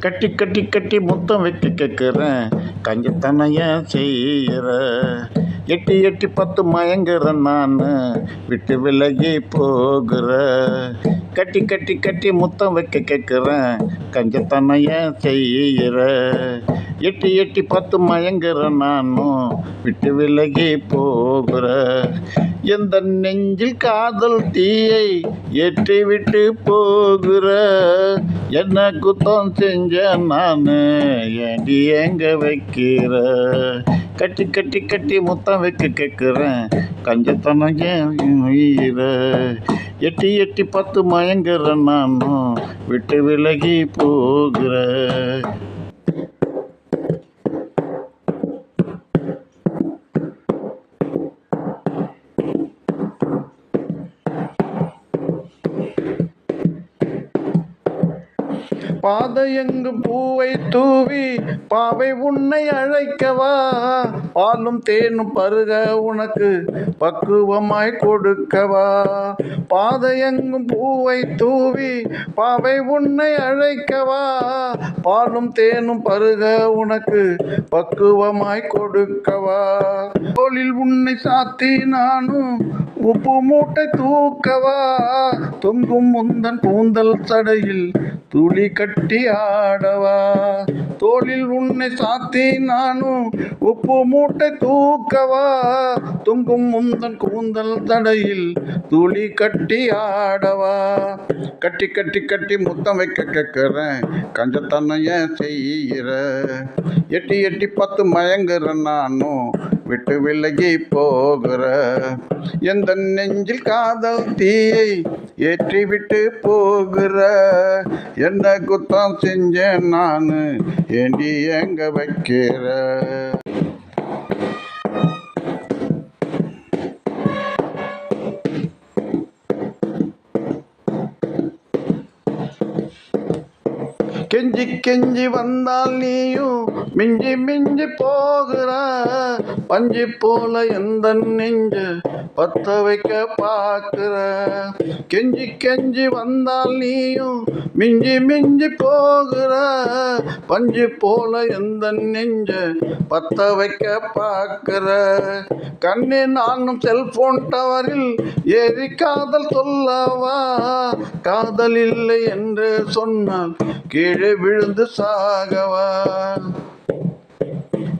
கட்டி கட்டி கட்டி முத்தம் வைக்க கேட்குறேன். கஞ்சத்தனைய செய்கிற எட்டி எட்டி பத்து மயங்குற நான். விட்டு விலகி போகிற. கட்டி கட்டி கட்டி முத்தம் வைக்க கேட்குறேன். கஞ்சத்தனைய செய்கிற எட்டி எட்டி பத்து மயங்குற நானும் விட்டு விலகி போகிற. எந்த நெஞ்சில் காதல் தீயை எட்டிவிட்டு விட்டு போகிற? என்ன குத்தம் செஞ்ச நான்? ஏண்டி எங்க வைக்கிற? கட்டி கட்டி கட்டி முத்தம் வைக்க கேட்குறேன். கஞ்சத்தனம் ஏன் உயிர? எட்டி எட்டி பத்து மயங்குற நானும் விட்டு விலகி போகிற. பாதையெங்கும் பூவை தூவி பாவை உன்னை அழைக்கவா? பாலும் தேனும் பருக உனக்கு பக்குவமாய் கொடுக்கவா? பாதையெங்கும் பூவை தூவி பாவை உன்னை அழைக்கவா? பாலும் தேனும் பருக உனக்கு பக்குவமாய் கொடுக்கவா? தோளில் உன்னை சாத்தி நானும் உப்பு மூட்டை தூக்கவா? தொங்கும் முந்தன் கூந்தல் சடையில் துளி கட்டி ஆடவா. தோளில் உன்னை சாத்தி நானும் உப்பு மூட்டை தூக்கவா. தொங்கும் முந்தன் கூந்தல் தடையில் துளி கட்டி ஆடவா. கட்டி கட்டி கட்டி முத்தம் வைக்க கேட்குறேன் கஞ்சத்தன்னைய ஏன் செய்கிற எட்டி எட்டி பத்து மயங்குற நானும் விட்டு விலகி போகிற. எந்த நெஞ்சில் காதல் தீயை ஏற்றி விட்டு போகிற. என்ன குத்தம் செஞ்சேன் நான்? ஏண்டி எங்க வைக்கிற? கெஞ்சி கெஞ்சி வந்தால் நீயும் மிஞ்சி மிஞ்சி போகிற பஞ்சு போல எந்த நெஞ்சு பத்த வைக்க பார்க்கிற? கெஞ்சி கெஞ்சி வந்தால் நீயும் மிஞ்சி மிஞ்சி போகிற பஞ்சு போல எந்த நெஞ்ச பத்த வைக்க பார்க்கிற? கண்ணே நானும் செல்போன் டவரில் ஏறி காதல் சொல்லவா? காதல் இல்லை என்று சொன்னால் கீழே விழுந்து சாகவா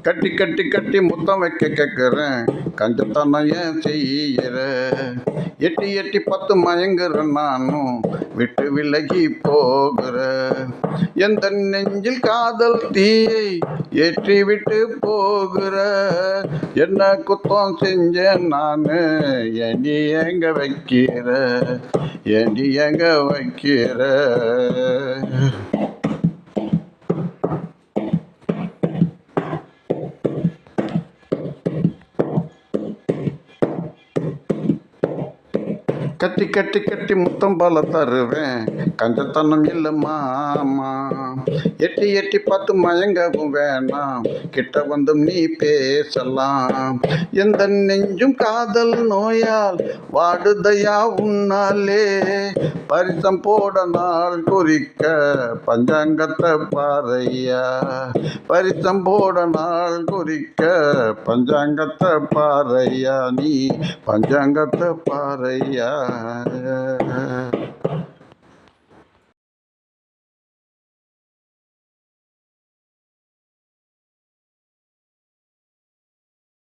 கட்டி கட்டி கட்டி முத்தம் வைக்க கேட்குறேன். கஞ்சத்தனம் ஏன் செய்கிற எட்டி எட்டி பத்து மயங்குற நானும் விட்டு விலகி போகிற. எந்த நெஞ்சில் காதல் தீயை ஏற்றி விட்டு போகிற? என்ன குத்தம் செஞ்சேன் நான்? எண்ணி எங்க வைக்கிற? எண்ணி எங்க வைக்கிற? கட்டி கட்டி கட்டி முத்தம் போல தருவேன். கஞ்சத்தனம் இல்லை மாமா. எட்டி எட்டி பார்த்து மயங்கவும் வேணாம். கிட்ட வந்தும் நீ பேசலாம். எந்த நெஞ்சும் காதல் நோயால் வாடுதையா உன்னாலே. பரிசம் போட நாள் குறிக்க பஞ்சாங்கத்தை பாறையா. பரிசம் போட நாள் குறிக்க பஞ்சாங்கத்தை பாறையா. நீ பஞ்சாங்கத்தை பாறையா. Bye.